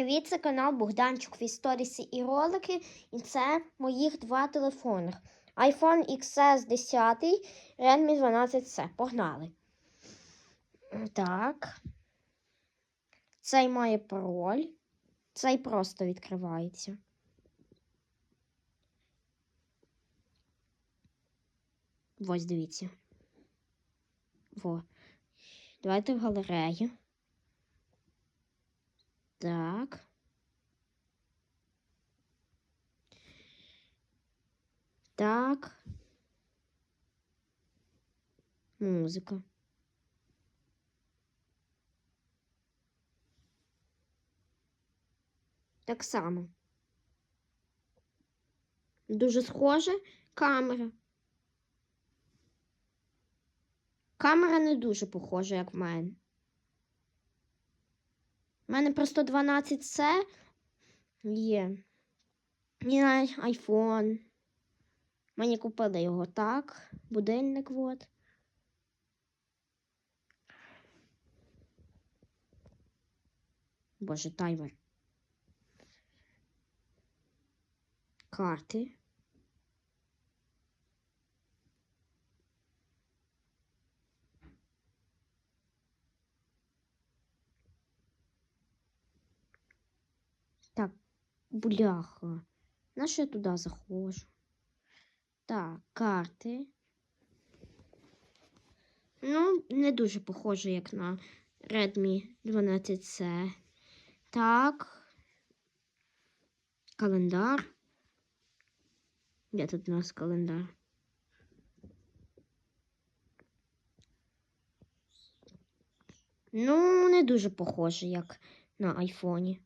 Привіт, це канал Богданчик в історії і ролики, і це моїх два телефони. iPhone XS 10, Redmi 12C. Погнали. Так. Цей має пароль. Цей просто відкривається. Ось дивіться. Во. Давайте в галерею. Так. Так. Музика. Так само. Дуже схоже камера. Камера не дуже похожа, як в мене. У мене просто 12C є. І навіть iPhone. Мені купили його так. Будильник от. Боже, таймер. Карти. Так, бляха. На що я туди заходжу? Так, карти. Ну, не дуже похоже, як на Redmi 12C. Так. Календар. Де тут у нас календар? Ну, не дуже похоже, як на айфоні.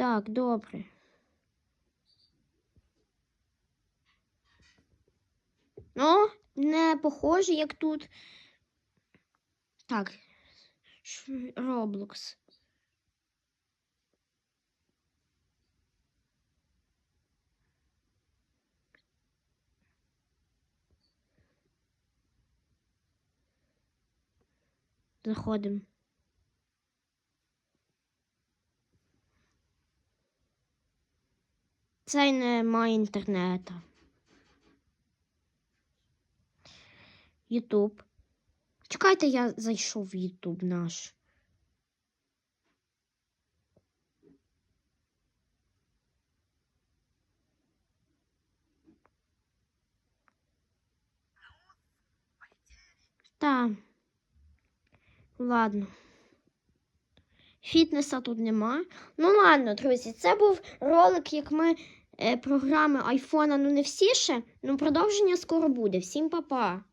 Так, добре. Ну, не похоже, як тут. Так. Роблокс. Заходимо. Цей не має інтернету. Ютуб. Чекайте, я зайшов в Ютуб наш. Так. Ладно. Фітнеса тут нема. Ну, ладно, друзі, це був ролик, як ми програми айфона, ну не всі ще, ну продовження скоро буде. Всім па-па!